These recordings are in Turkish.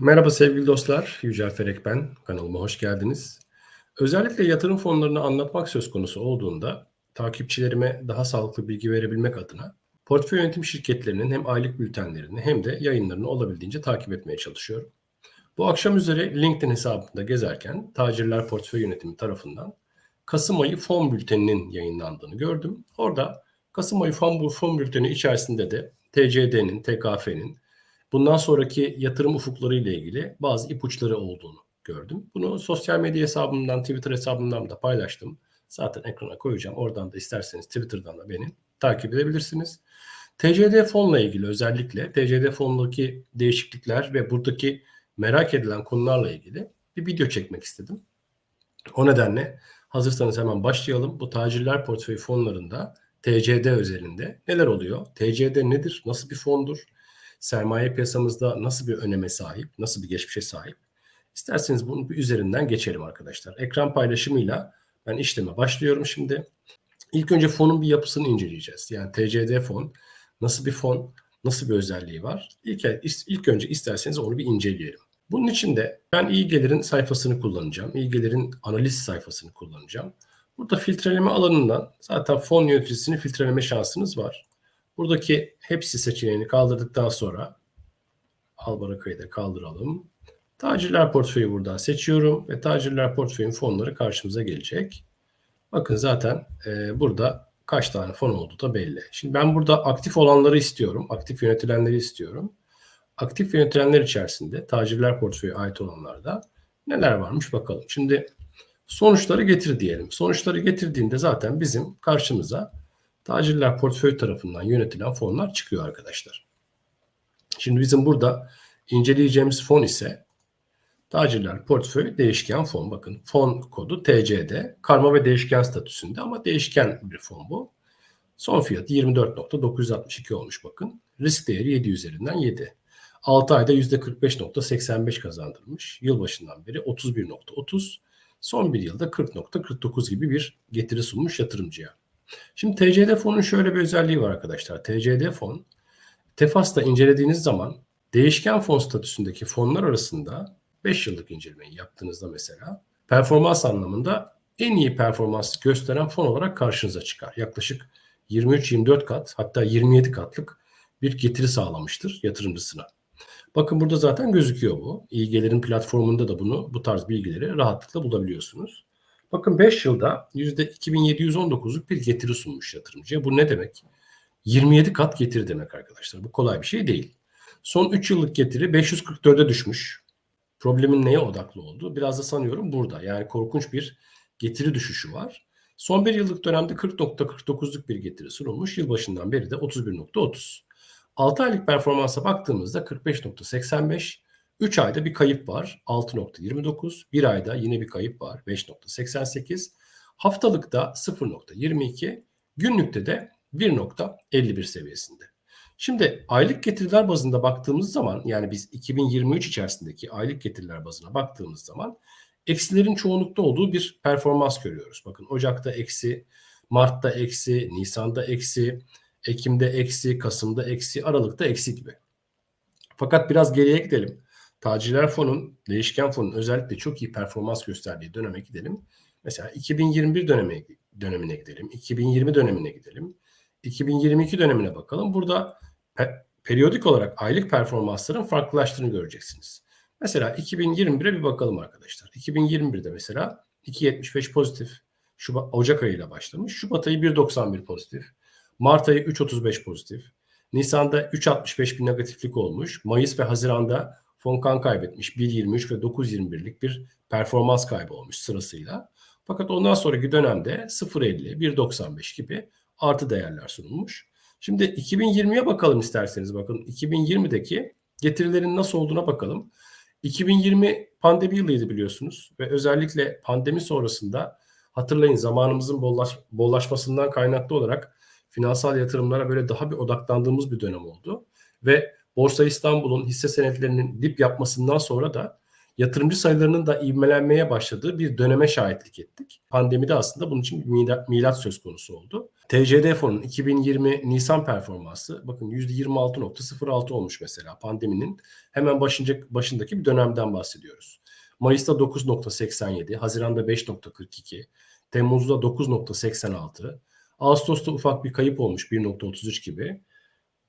Merhaba sevgili dostlar, Yücel Ferek ben. Kanalıma hoş geldiniz. Özellikle yatırım fonlarını anlatmak söz konusu olduğunda takipçilerime daha sağlıklı bilgi verebilmek adına portföy yönetim şirketlerinin hem aylık bültenlerini hem de yayınlarını olabildiğince takip etmeye çalışıyorum. Bu akşam üzere LinkedIn hesabımda gezerken Tacirler Portföy Yönetimi tarafından Kasım ayı fon bülteninin yayınlandığını gördüm. Orada Kasım ayı fon, fon bülteni içerisinde de TCD'nin, TKF'nin, bundan sonraki yatırım ufukları ile ilgili bazı ipuçları olduğunu gördüm. Bunu sosyal medya hesabımdan, Twitter hesabımdan da paylaştım. Zaten ekrana koyacağım. Oradan da isterseniz Twitter'dan da beni takip edebilirsiniz. TCD fonla ilgili özellikle TCD fondaki değişiklikler ve buradaki merak edilen konularla ilgili bir video çekmek istedim. O nedenle hazırsanız hemen başlayalım. Bu tacirler portföy fonlarında TCD özelinde neler oluyor? TCD nedir? Nasıl bir fondur? Sermaye piyasamızda nasıl bir öneme sahip, nasıl bir geçmişe sahip? İsterseniz bunun bir üzerinden geçelim arkadaşlar. Ekran paylaşımıyla ben işleme başlıyorum şimdi. İlk önce fonun bir yapısını inceleyeceğiz. Yani TCD fon nasıl bir fon, nasıl bir özelliği var? İlk, ilk önce isterseniz onu bir inceleyelim. Bunun için de ben iyi gelirin sayfasını kullanacağım. İyi gelirin analiz sayfasını kullanacağım. Burada filtreleme alanından zaten fon yöneticisini filtreleme şansınız var. Buradaki hepsi seçeneğini kaldırdıktan sonra Albaraka'yı da kaldıralım. Tacirler portföyü buradan seçiyorum ve tacirler portföyün fonları karşımıza gelecek. Bakın zaten e, burada kaç tane fon olduğu da belli. Şimdi ben burada aktif olanları istiyorum. Aktif yönetilenleri istiyorum. Aktif yönetilenler içerisinde tacirler portföyü ait olanlarda neler varmış bakalım. Şimdi sonuçları getir diyelim. Sonuçları getirdiğinde zaten bizim karşımıza tacirler portföy tarafından yönetilen fonlar çıkıyor arkadaşlar. Şimdi bizim burada inceleyeceğimiz fon ise tacirler portföy değişken fon. Bakın fon kodu TCD. Karma ve değişken statüsünde ama değişken bir fon bu. Son fiyatı 24.962 olmuş bakın. Risk değeri 7 üzerinden 7. 6 ayda %45.85 kazandırmış. Yılbaşından beri 31.30. Son bir yılda 40.49 gibi bir getiri sunmuş yatırımcıya. Şimdi TCD fonun şöyle bir özelliği var arkadaşlar. TCD fon Tefas'ta incelediğiniz zaman değişken fon statüsündeki fonlar arasında 5 yıllık incelemeyi yaptığınızda mesela performans anlamında en iyi performans gösteren fon olarak karşınıza çıkar. Yaklaşık 23-24 kat hatta 27 katlık bir getiri sağlamıştır yatırımcısına. Bakın burada zaten gözüküyor bu. İyi gelirin platformunda da bunu bu tarz bilgileri rahatlıkla bulabiliyorsunuz. Bakın 5 yılda %2719'luk bir getiri sunmuş yatırımcıya. Bu ne demek? 27 kat getiri demek arkadaşlar. Bu kolay bir şey değil. Son 3 yıllık getiri 544'e düşmüş. Problemin neye odaklı olduğu biraz da sanıyorum burada. Yani korkunç bir getiri düşüşü var. Son bir yıllık dönemde 40.49'luk bir getiri sunulmuş. Yılbaşından beri de 31.30. 6 aylık performansa baktığımızda 45.85, 3 ayda bir kayıp var 6.29. 1 ayda yine bir kayıp var 5.88. Haftalıkta 0.22. Günlükte de 1.51 seviyesinde. Şimdi aylık getiriler bazında baktığımız zaman yani biz 2023 içerisindeki aylık getiriler bazına baktığımız zaman eksilerin çoğunlukta olduğu bir performans görüyoruz. Bakın Ocak'ta eksi, Mart'ta eksi, Nisan'da eksi, Ekim'de eksi, Kasım'da eksi, Aralık'ta eksi gibi. Fakat biraz geriye gidelim. Tacirler fonun, değişken fonun özellikle çok iyi performans gösterdiği döneme gidelim. Mesela 2021 dönemi, dönemine gidelim. 2020 dönemine gidelim. 2022 dönemine bakalım. Burada pe- periyodik olarak aylık performansların farklılaştığını göreceksiniz. Mesela 2021'e bir bakalım arkadaşlar. 2021'de mesela 2.75 pozitif Şubat, Ocak ayıyla başlamış. Şubat ayı 1.91 pozitif. Mart ayı 3.35 pozitif. Nisan'da 3.65 bir negatiflik olmuş. Mayıs ve Haziran'da Fonkan kaybetmiş 1.23 ve 9.21'lik bir performans kaybı olmuş sırasıyla. Fakat ondan sonraki dönemde 0.50, 1.95 gibi artı değerler sunulmuş. Şimdi 2020'ye bakalım isterseniz bakın 2020'deki getirilerin nasıl olduğuna bakalım. 2020 pandemi yılıydı biliyorsunuz ve özellikle pandemi sonrasında hatırlayın zamanımızın bollaş, bollaşmasından kaynaklı olarak finansal yatırımlara böyle daha bir odaklandığımız bir dönem oldu. Ve Borsa İstanbul'un hisse senetlerinin dip yapmasından sonra da yatırımcı sayılarının da ivmelenmeye başladığı bir döneme şahitlik ettik. Pandemide aslında bunun için milat, milat söz konusu oldu. TCD fonun 2020 Nisan performansı bakın %26.06 olmuş mesela pandeminin hemen başınca, başındaki bir dönemden bahsediyoruz. Mayıs'ta 9.87, Haziran'da 5.42, Temmuz'da 9.86, Ağustos'ta ufak bir kayıp olmuş 1.33 gibi.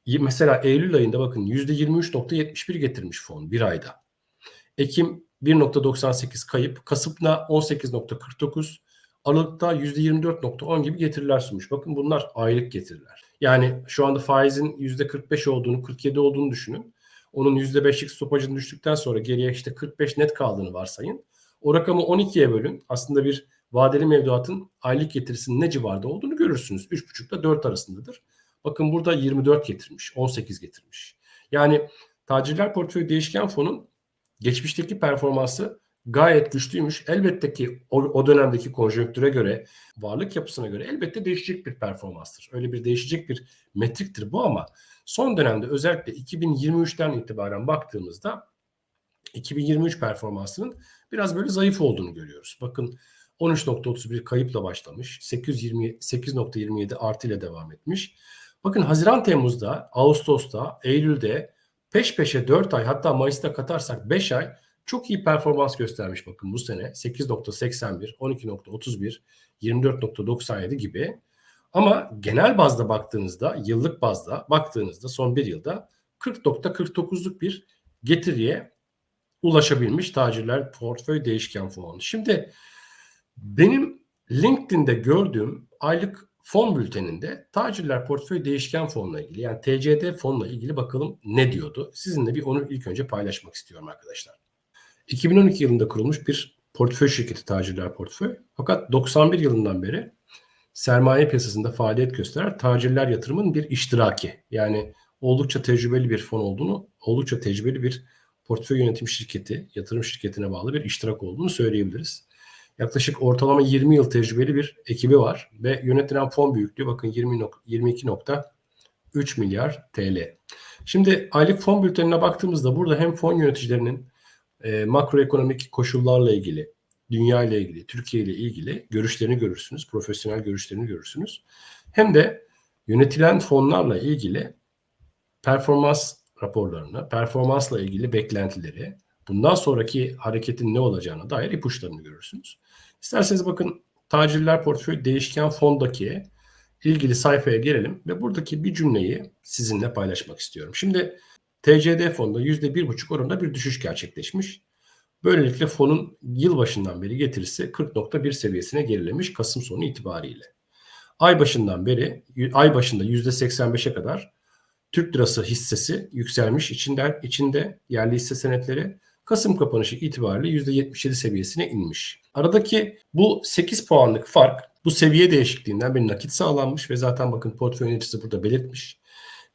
Mesela Eylül ayında bakın %23.71 getirmiş fon bir ayda. Ekim 1.98 kayıp, Kasım'da 18.49, Aralık'ta %24.10 gibi getiriler sunmuş. Bakın bunlar aylık getiriler. Yani şu anda faizin %45 olduğunu, 47 olduğunu düşünün. Onun %5'lik stopajını düştükten sonra geriye işte 45 net kaldığını varsayın. O rakamı 12'ye bölün. Aslında bir vadeli mevduatın aylık getirisinin ne civarda olduğunu görürsünüz. 3,5 ile 4 arasındadır. Bakın burada 24 getirmiş, 18 getirmiş. Yani tacirler portföyü değişken fonun geçmişteki performansı gayet güçlüymüş. Elbette ki o, o dönemdeki konjonktüre göre, varlık yapısına göre elbette değişecek bir performanstır. Öyle bir değişecek bir metriktir bu ama son dönemde özellikle 2023'ten itibaren baktığımızda 2023 performansının biraz böyle zayıf olduğunu görüyoruz. Bakın 13.31 kayıpla başlamış. 8.27 artı ile devam etmiş. Bakın Haziran Temmuz'da, Ağustos'ta, Eylül'de peş peşe 4 ay hatta Mayıs'ta katarsak 5 ay çok iyi performans göstermiş bakın bu sene. 8.81, 12.31, 24.97 gibi. Ama genel bazda baktığınızda, yıllık bazda baktığınızda son bir yılda 40.49'luk bir getiriye ulaşabilmiş tacirler portföy değişken fonu. Şimdi benim LinkedIn'de gördüğüm aylık fon bülteninde tacirler portföy değişken fonla ilgili yani TCD fonla ilgili bakalım ne diyordu. Sizinle bir onu ilk önce paylaşmak istiyorum arkadaşlar. 2012 yılında kurulmuş bir portföy şirketi tacirler portföy. Fakat 91 yılından beri sermaye piyasasında faaliyet gösteren tacirler yatırımın bir iştiraki. Yani oldukça tecrübeli bir fon olduğunu, oldukça tecrübeli bir portföy yönetim şirketi, yatırım şirketine bağlı bir iştirak olduğunu söyleyebiliriz. Yaklaşık ortalama 20 yıl tecrübeli bir ekibi var ve yönetilen fon büyüklüğü bakın 20 22.3 milyar TL. Şimdi aylık fon bültenine baktığımızda burada hem fon yöneticilerinin e, makroekonomik koşullarla ilgili, dünya ile ilgili, Türkiye ile ilgili görüşlerini görürsünüz, profesyonel görüşlerini görürsünüz. Hem de yönetilen fonlarla ilgili performans raporlarını, performansla ilgili beklentileri, bundan sonraki hareketin ne olacağına dair ipuçlarını görürsünüz. İsterseniz bakın tacirler portföy değişken fondaki ilgili sayfaya gelelim ve buradaki bir cümleyi sizinle paylaşmak istiyorum. Şimdi TCD fonda %1,5 oranında bir düşüş gerçekleşmiş. Böylelikle fonun yılbaşından beri getirisi 40.1 seviyesine gerilemiş Kasım sonu itibariyle. Ay başından beri ay başında %85'e kadar Türk lirası hissesi yükselmiş. İçinde, içinde yerli hisse senetleri Kasım kapanışı itibariyle %77 seviyesine inmiş. Aradaki bu 8 puanlık fark bu seviye değişikliğinden bir nakit sağlanmış ve zaten bakın portföy yöneticisi burada belirtmiş.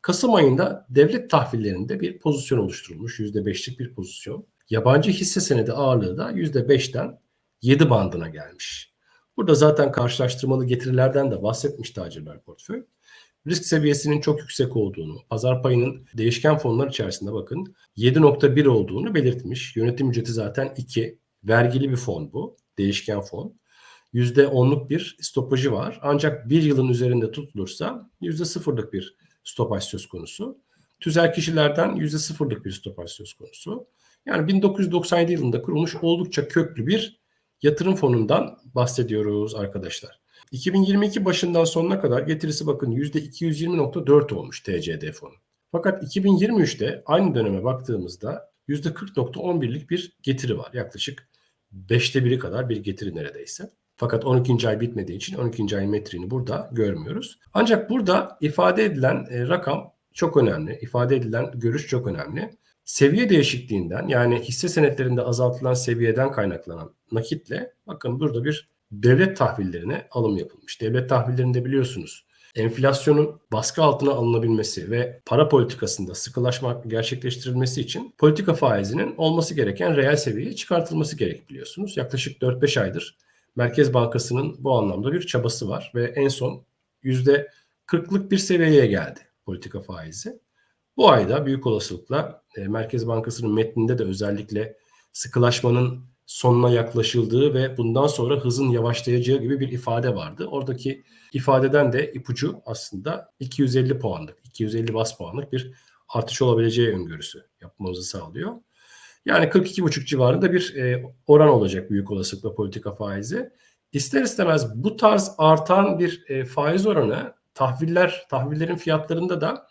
Kasım ayında devlet tahvillerinde bir pozisyon oluşturulmuş. %5'lik bir pozisyon. Yabancı hisse senedi ağırlığı da %5'ten 7 bandına gelmiş. Burada zaten karşılaştırmalı getirilerden de bahsetmiş tacirler portföy risk seviyesinin çok yüksek olduğunu, pazar payının değişken fonlar içerisinde bakın 7.1 olduğunu belirtmiş. Yönetim ücreti zaten 2. Vergili bir fon bu. Değişken fon. %10'luk bir stopajı var. Ancak bir yılın üzerinde tutulursa %0'lık bir stopaj söz konusu. Tüzel kişilerden %0'lık bir stopaj söz konusu. Yani 1997 yılında kurulmuş oldukça köklü bir yatırım fonundan bahsediyoruz arkadaşlar. 2022 başından sonuna kadar getirisi bakın %220.4 olmuş TCD fonu. Fakat 2023'te aynı döneme baktığımızda %40.11'lik bir getiri var. Yaklaşık 5'te biri kadar bir getiri neredeyse. Fakat 12. ay bitmediği için 12. ayın metriğini burada görmüyoruz. Ancak burada ifade edilen e, rakam çok önemli. İfade edilen görüş çok önemli. Seviye değişikliğinden yani hisse senetlerinde azaltılan seviyeden kaynaklanan nakitle bakın burada bir devlet tahvillerine alım yapılmış. Devlet tahvillerinde biliyorsunuz enflasyonun baskı altına alınabilmesi ve para politikasında sıkılaşma gerçekleştirilmesi için politika faizinin olması gereken reel seviyeye çıkartılması gerek biliyorsunuz. Yaklaşık 4-5 aydır Merkez Bankası'nın bu anlamda bir çabası var ve en son %40'lık bir seviyeye geldi politika faizi. Bu ayda büyük olasılıkla e, Merkez Bankası'nın metninde de özellikle sıkılaşmanın sonuna yaklaşıldığı ve bundan sonra hızın yavaşlayacağı gibi bir ifade vardı. Oradaki ifadeden de ipucu aslında 250 puanlık, 250 bas puanlık bir artış olabileceği öngörüsü yapmamızı sağlıyor. Yani 42,5 civarında bir e, oran olacak büyük olasılıkla politika faizi. İster istemez bu tarz artan bir e, faiz oranı tahviller, tahvillerin fiyatlarında da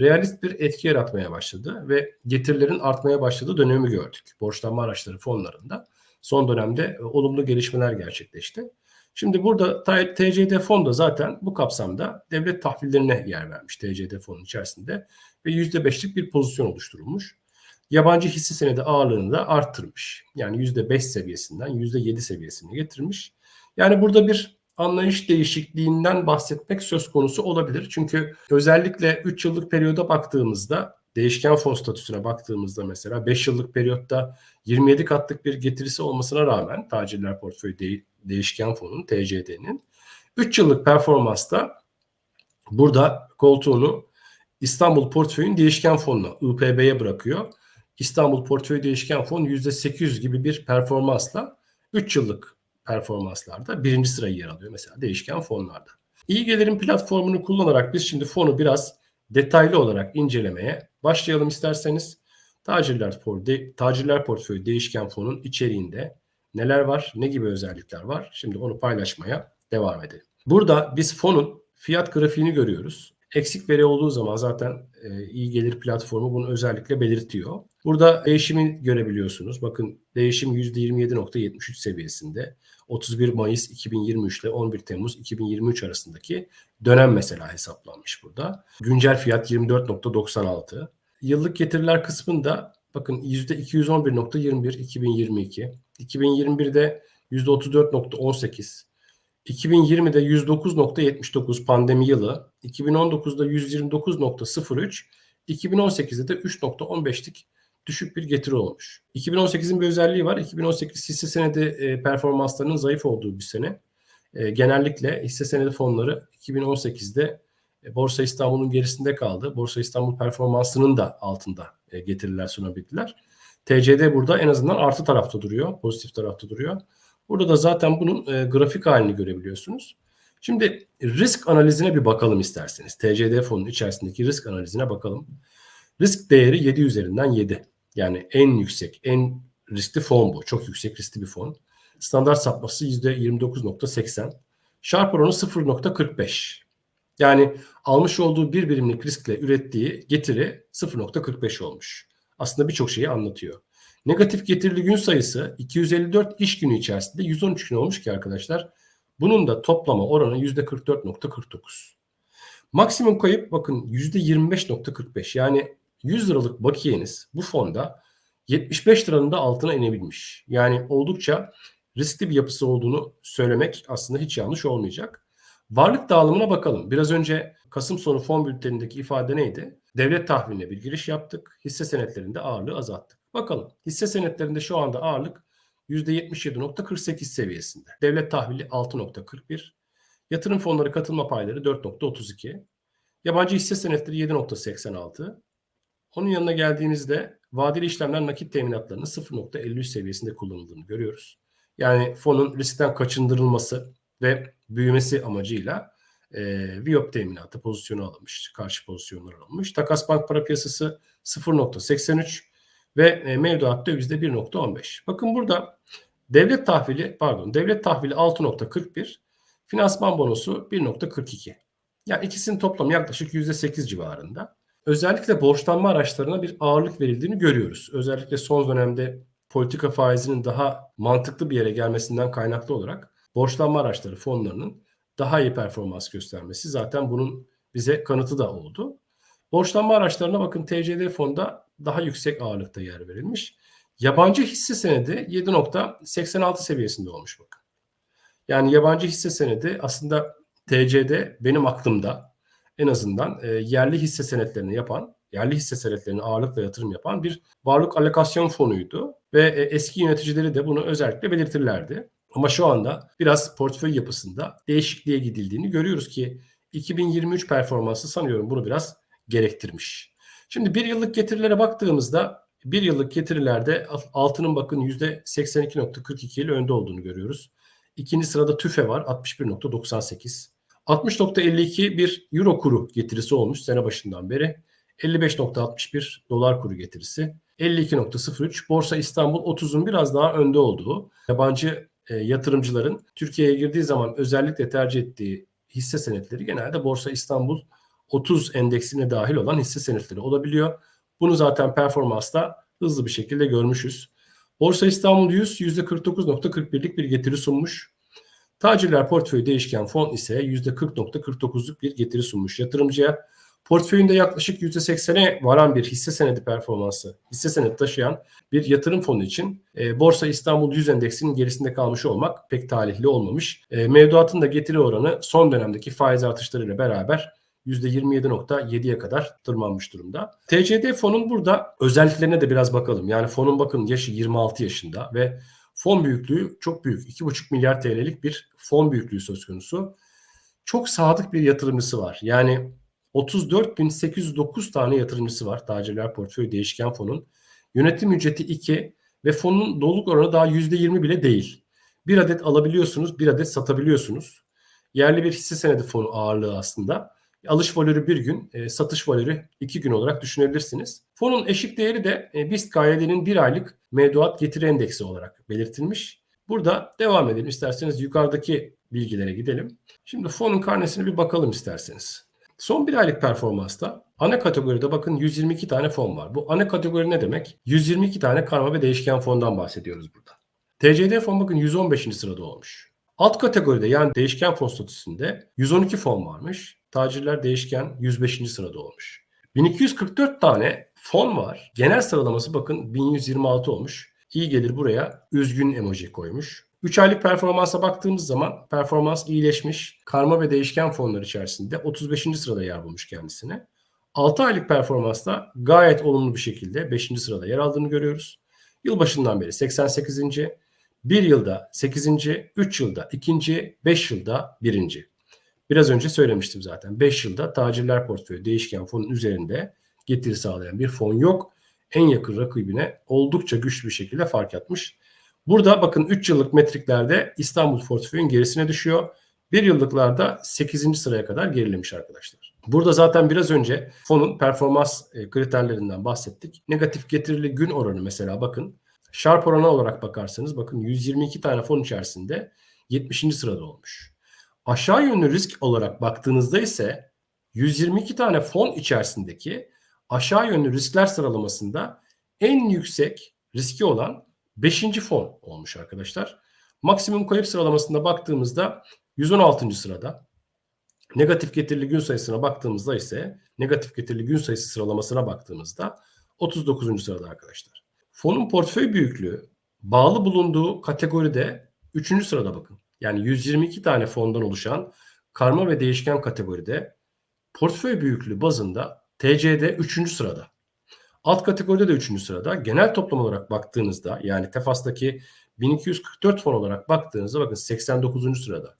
realist bir etki yaratmaya başladı ve getirilerin artmaya başladığı dönemi gördük. Borçlanma araçları fonlarında son dönemde e, olumlu gelişmeler gerçekleşti. Şimdi burada TCD fon da zaten bu kapsamda devlet tahvillerine yer vermiş TCD fonun içerisinde ve %5'lik bir pozisyon oluşturulmuş. Yabancı hisse senedi ağırlığını da arttırmış. Yani %5 seviyesinden %7 seviyesine getirmiş. Yani burada bir anlayış değişikliğinden bahsetmek söz konusu olabilir. Çünkü özellikle 3 yıllık periyoda baktığımızda değişken fon statüsüne baktığımızda mesela 5 yıllık periyotta 27 katlık bir getirisi olmasına rağmen tacirler portföyü de- değişken fonun TCD'nin 3 yıllık performansta burada koltuğunu İstanbul portföyün değişken fonuna IPB'ye bırakıyor. İstanbul portföy değişken fon %800 gibi bir performansla 3 yıllık performanslarda birinci sırayı yer alıyor mesela değişken fonlarda. İyi gelirin platformunu kullanarak biz şimdi fonu biraz detaylı olarak incelemeye başlayalım isterseniz. Tacirler, Tacirler Portföyü Değişken Fon'un içeriğinde neler var, ne gibi özellikler var? Şimdi onu paylaşmaya devam edelim. Burada biz fonun fiyat grafiğini görüyoruz. Eksik veri olduğu zaman zaten e, iyi gelir platformu bunu özellikle belirtiyor. Burada değişimi görebiliyorsunuz. Bakın değişim %27.73 seviyesinde. 31 Mayıs 2023 ile 11 Temmuz 2023 arasındaki dönem mesela hesaplanmış burada. Güncel fiyat 24.96. Yıllık getiriler kısmında bakın %211.21 2022. 2021'de %34.18. 2020'de 109.79 pandemi yılı, 2019'da 129.03, 2018'de de 3.15'lik düşük bir getiri olmuş. 2018'in bir özelliği var. 2018 hisse senedi e, performanslarının zayıf olduğu bir sene. E, genellikle hisse senedi fonları 2018'de e, Borsa İstanbul'un gerisinde kaldı. Borsa İstanbul performansının da altında e, getiriler sunabildiler. TCD burada en azından artı tarafta duruyor, pozitif tarafta duruyor. Burada da zaten bunun e, grafik halini görebiliyorsunuz. Şimdi risk analizine bir bakalım isterseniz. TCD fonunun içerisindeki risk analizine bakalım. Risk değeri 7 üzerinden 7. Yani en yüksek, en riskli fon bu. Çok yüksek riskli bir fon. Standart sapması %29.80. Sharp oranı 0.45. Yani almış olduğu bir birimlik riskle ürettiği getiri 0.45 olmuş. Aslında birçok şeyi anlatıyor. Negatif getirili gün sayısı 254 iş günü içerisinde 113 gün olmuş ki arkadaşlar. Bunun da toplama oranı %44.49. Maksimum kayıp bakın %25.45 yani 100 liralık bakiyeniz bu fonda 75 liranın da altına inebilmiş. Yani oldukça riskli bir yapısı olduğunu söylemek aslında hiç yanlış olmayacak. Varlık dağılımına bakalım. Biraz önce Kasım sonu fon bültenindeki ifade neydi? Devlet tahviline bir giriş yaptık. Hisse senetlerinde ağırlığı azalttık. Bakalım hisse senetlerinde şu anda ağırlık %77.48 seviyesinde. Devlet tahvili 6.41. Yatırım fonları katılma payları 4.32. Yabancı hisse senetleri 7.86. Onun yanına geldiğimizde vadeli işlemler nakit teminatlarının 0.53 seviyesinde kullanıldığını görüyoruz. Yani fonun riskten kaçındırılması ve büyümesi amacıyla e, Viyop teminatı pozisyonu alınmış, karşı pozisyonlar alınmış. Takas bank para piyasası 0.83 ve e, mevduat dövizde 1.15. Bakın burada devlet tahvili pardon devlet tahvili 6.41 finansman bonosu 1.42. Yani ikisinin toplamı yaklaşık %8 civarında. Özellikle borçlanma araçlarına bir ağırlık verildiğini görüyoruz. Özellikle son dönemde politika faizinin daha mantıklı bir yere gelmesinden kaynaklı olarak borçlanma araçları fonlarının daha iyi performans göstermesi zaten bunun bize kanıtı da oldu. Borçlanma araçlarına bakın TCD fonda daha yüksek ağırlıkta yer verilmiş. Yabancı hisse senedi 7.86 seviyesinde olmuş bakın. Yani yabancı hisse senedi aslında TCD benim aklımda en azından e, yerli hisse senetlerini yapan, yerli hisse senetlerine ağırlıkla yatırım yapan bir varlık alokasyon fonuydu ve e, eski yöneticileri de bunu özellikle belirtirlerdi. Ama şu anda biraz portföy yapısında değişikliğe gidildiğini görüyoruz ki 2023 performansı sanıyorum bunu biraz gerektirmiş. Şimdi bir yıllık getirilere baktığımızda Bir yıllık getirilerde altının bakın %82.42 ile önde olduğunu görüyoruz. İkinci sırada TÜFE var 61.98. 60.52 bir euro kuru getirisi olmuş sene başından beri. 55.61 dolar kuru getirisi. 52.03 Borsa İstanbul 30'un biraz daha önde olduğu. Yabancı e, yatırımcıların Türkiye'ye girdiği zaman özellikle tercih ettiği hisse senetleri genelde Borsa İstanbul 30 endeksine dahil olan hisse senetleri olabiliyor. Bunu zaten performansta hızlı bir şekilde görmüşüz. Borsa İstanbul 100 %49.41'lik bir getiri sunmuş. Tacirler portföyü değişken fon ise %40.49'luk bir getiri sunmuş yatırımcıya. Portföyünde yaklaşık %80'e varan bir hisse senedi performansı, hisse senedi taşıyan bir yatırım fonu için e, Borsa İstanbul 100 endeksinin gerisinde kalmış olmak pek talihli olmamış. E, mevduatın da getiri oranı son dönemdeki faiz artışlarıyla beraber %27.7'ye kadar tırmanmış durumda. TCD fonun burada özelliklerine de biraz bakalım. Yani fonun bakın yaşı 26 yaşında ve fon büyüklüğü çok büyük. 2,5 milyar TL'lik bir fon büyüklüğü söz konusu. Çok sadık bir yatırımcısı var. Yani 34.809 tane yatırımcısı var Tacirler Portföy Değişken Fon'un. Yönetim ücreti 2 ve fonun doluluk oranı daha %20 bile değil. Bir adet alabiliyorsunuz, bir adet satabiliyorsunuz. Yerli bir hisse senedi fonu ağırlığı aslında. Alış volörü bir gün, e, satış volörü iki gün olarak düşünebilirsiniz. Fonun eşik değeri de e, BIST KYD'nin bir aylık mevduat getiri endeksi olarak belirtilmiş. Burada devam edelim. İsterseniz yukarıdaki bilgilere gidelim. Şimdi fonun karnesine bir bakalım isterseniz. Son bir aylık performansta ana kategoride bakın 122 tane fon var. Bu ana kategori ne demek? 122 tane karma ve değişken fondan bahsediyoruz burada. TCD fon bakın 115. sırada olmuş. Alt kategoride yani değişken fon statüsünde 112 fon varmış. Tacirler değişken 105. sırada olmuş. 1244 tane fon var. Genel sıralaması bakın 1126 olmuş. İyi gelir buraya üzgün emoji koymuş. 3 aylık performansa baktığımız zaman performans iyileşmiş. Karma ve değişken fonlar içerisinde 35. sırada yer bulmuş kendisine. 6 aylık performansta gayet olumlu bir şekilde 5. sırada yer aldığını görüyoruz. Yılbaşından beri 88. 1 yılda 8. 3 yılda 2. 5 yılda 1. Biraz önce söylemiştim zaten. 5 yılda tacirler portföyü değişken fonun üzerinde getiri sağlayan bir fon yok. En yakın rakibine oldukça güçlü bir şekilde fark atmış. Burada bakın 3 yıllık metriklerde İstanbul portföyün gerisine düşüyor. 1 yıllıklarda 8. sıraya kadar gerilemiş arkadaşlar. Burada zaten biraz önce fonun performans e, kriterlerinden bahsettik. Negatif getirili gün oranı mesela bakın. Sharp oranı olarak bakarsanız bakın 122 tane fon içerisinde 70. sırada olmuş. Aşağı yönlü risk olarak baktığınızda ise 122 tane fon içerisindeki aşağı yönlü riskler sıralamasında en yüksek riski olan 5. fon olmuş arkadaşlar. Maksimum kayıp sıralamasında baktığımızda 116. sırada. Negatif getirili gün sayısına baktığımızda ise negatif getirili gün sayısı sıralamasına baktığımızda 39. sırada arkadaşlar. Fonun portföy büyüklüğü bağlı bulunduğu kategoride 3. sırada bakın. Yani 122 tane fondan oluşan karma ve değişken kategoride portföy büyüklüğü bazında TC'de 3. sırada. Alt kategoride de 3. sırada. Genel toplam olarak baktığınızda yani Tefas'taki 1244 fon olarak baktığınızda bakın 89. sırada.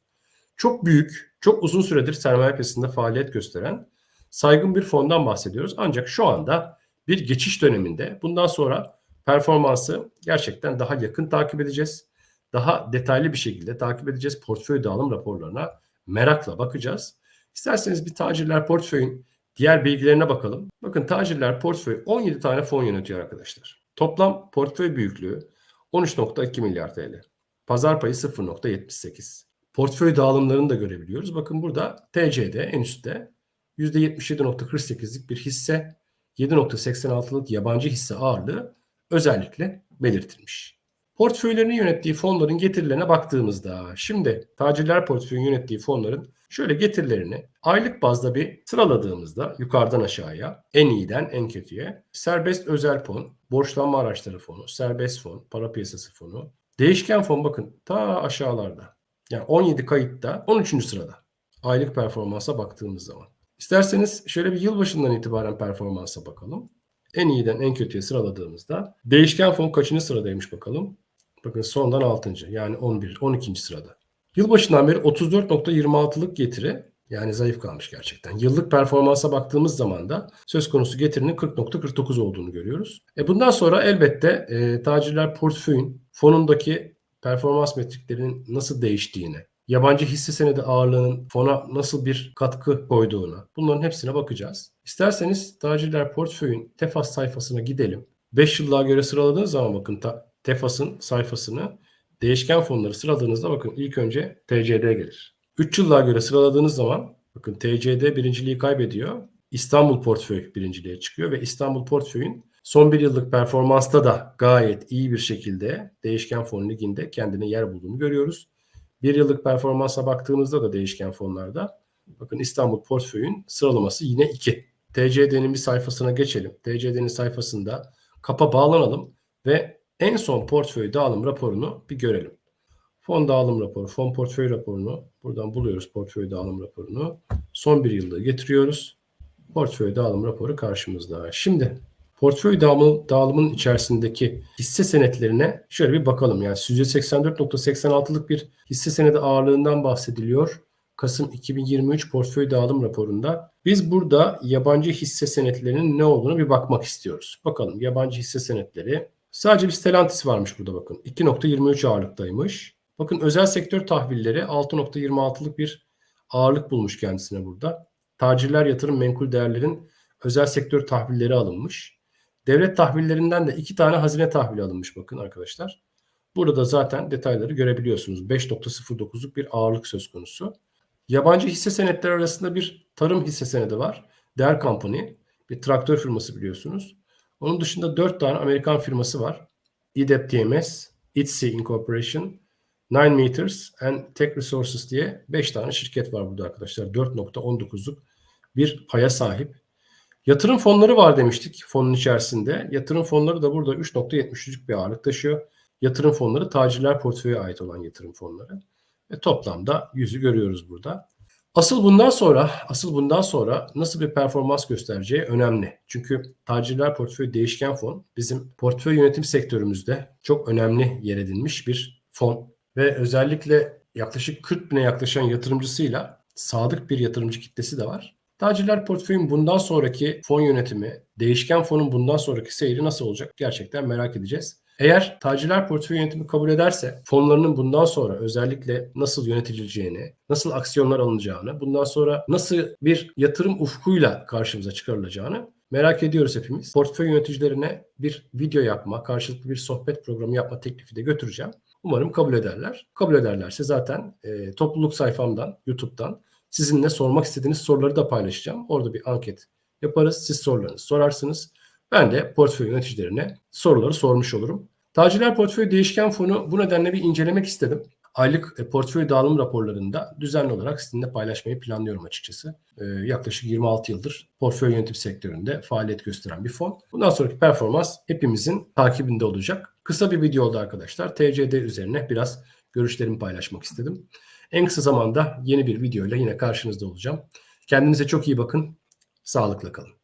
Çok büyük, çok uzun süredir sermaye piyasasında faaliyet gösteren saygın bir fondan bahsediyoruz. Ancak şu anda bir geçiş döneminde bundan sonra performansı gerçekten daha yakın takip edeceğiz. Daha detaylı bir şekilde takip edeceğiz. Portföy dağılım raporlarına merakla bakacağız. İsterseniz bir tacirler portföyün Diğer bilgilerine bakalım. Bakın tacirler portföy 17 tane fon yönetiyor arkadaşlar. Toplam portföy büyüklüğü 13.2 milyar TL. Pazar payı 0.78. Portföy dağılımlarını da görebiliyoruz. Bakın burada TC'de en üstte %77.48'lik bir hisse, 7.86'lık yabancı hisse ağırlığı özellikle belirtilmiş. Portföylerini yönettiği fonların getirilerine baktığımızda şimdi tacirler portföyünü yönettiği fonların şöyle getirilerini aylık bazda bir sıraladığımızda yukarıdan aşağıya en iyiden en kötüye serbest özel fon, borçlanma araçları fonu, serbest fon, para piyasası fonu, değişken fon bakın ta aşağılarda. Yani 17 kayıtta 13. sırada aylık performansa baktığımız zaman. İsterseniz şöyle bir yılbaşından itibaren performansa bakalım. En iyiden en kötüye sıraladığımızda değişken fon kaçıncı sıradaymış bakalım. Bakın sondan 6. yani 11, 12. sırada. Yılbaşından beri 34.26'lık getiri Yani zayıf kalmış gerçekten. Yıllık performansa baktığımız zaman da söz konusu getirinin 40.49 olduğunu görüyoruz. E bundan sonra elbette e, tacirler portföyün fonundaki performans metriklerinin nasıl değiştiğini, yabancı hisse senedi ağırlığının fona nasıl bir katkı koyduğuna bunların hepsine bakacağız. İsterseniz tacirler portföyün Tefas sayfasına gidelim. 5 yıllığa göre sıraladığınız zaman bakın Tefas'ın sayfasını değişken fonları sıraladığınızda bakın ilk önce TCD gelir. 3 yıllığa göre sıraladığınız zaman bakın TCD birinciliği kaybediyor. İstanbul portföy birinciliğe çıkıyor ve İstanbul portföyün son bir yıllık performansta da gayet iyi bir şekilde değişken fon liginde kendine yer bulduğunu görüyoruz. Bir yıllık performansa baktığımızda da değişken fonlarda bakın İstanbul portföyün sıralaması yine 2. TCD'nin bir sayfasına geçelim. TCD'nin sayfasında kapa bağlanalım ve en son portföy dağılım raporunu bir görelim. Fon dağılım raporu, fon portföy raporunu buradan buluyoruz portföy dağılım raporunu. Son bir yılda getiriyoruz. Portföy dağılım raporu karşımızda. Şimdi portföy dağılımı, dağılımının içerisindeki hisse senetlerine şöyle bir bakalım. Yani %84.86'lık bir hisse senedi ağırlığından bahsediliyor. Kasım 2023 portföy dağılım raporunda. Biz burada yabancı hisse senetlerinin ne olduğunu bir bakmak istiyoruz. Bakalım yabancı hisse senetleri. Sadece bir Stellantis varmış burada bakın. 2.23 ağırlıktaymış. Bakın özel sektör tahvilleri 6.26'lık bir ağırlık bulmuş kendisine burada. Tacirler yatırım menkul değerlerin özel sektör tahvilleri alınmış. Devlet tahvillerinden de iki tane hazine tahvili alınmış bakın arkadaşlar. Burada zaten detayları görebiliyorsunuz. 5.09'luk bir ağırlık söz konusu. Yabancı hisse senetleri arasında bir tarım hisse senedi var. Dare Company bir traktör firması biliyorsunuz. Onun dışında 4 tane Amerikan firması var. IDEP TMS, ITSI Incorporation, Nine Meters and Tech Resources diye 5 tane şirket var burada arkadaşlar. 4.19'luk bir paya sahip. Yatırım fonları var demiştik fonun içerisinde. Yatırım fonları da burada 3.73'lük bir ağırlık taşıyor. Yatırım fonları tacirler portföye ait olan yatırım fonları. Ve toplamda yüzü görüyoruz burada. Asıl bundan sonra, asıl bundan sonra nasıl bir performans göstereceği önemli. Çünkü tacirler portföy değişken fon bizim portföy yönetim sektörümüzde çok önemli yer edinmiş bir fon ve özellikle yaklaşık 40 bine yaklaşan yatırımcısıyla sadık bir yatırımcı kitlesi de var. Tacirler portföyün bundan sonraki fon yönetimi, değişken fonun bundan sonraki seyri nasıl olacak gerçekten merak edeceğiz. Eğer tacirler portföy yönetimi kabul ederse fonlarının bundan sonra özellikle nasıl yönetileceğini, nasıl aksiyonlar alınacağını, bundan sonra nasıl bir yatırım ufkuyla karşımıza çıkarılacağını merak ediyoruz hepimiz. Portföy yöneticilerine bir video yapma, karşılıklı bir sohbet programı yapma teklifi de götüreceğim. Umarım kabul ederler. Kabul ederlerse zaten e, topluluk sayfamdan, YouTube'dan sizinle sormak istediğiniz soruları da paylaşacağım. Orada bir anket yaparız. Siz sorularınızı sorarsınız. Ben de portföy yöneticilerine soruları sormuş olurum. Tacirler Portföy Değişken Fonu bu nedenle bir incelemek istedim. Aylık e, portföy dağılım raporlarında düzenli olarak sizinle paylaşmayı planlıyorum açıkçası. Ee, yaklaşık 26 yıldır portföy yönetim sektöründe faaliyet gösteren bir fon. Bundan sonraki performans hepimizin takibinde olacak. Kısa bir video oldu arkadaşlar. TCD üzerine biraz görüşlerimi paylaşmak istedim. En kısa zamanda yeni bir videoyla yine karşınızda olacağım. Kendinize çok iyi bakın. Sağlıkla kalın.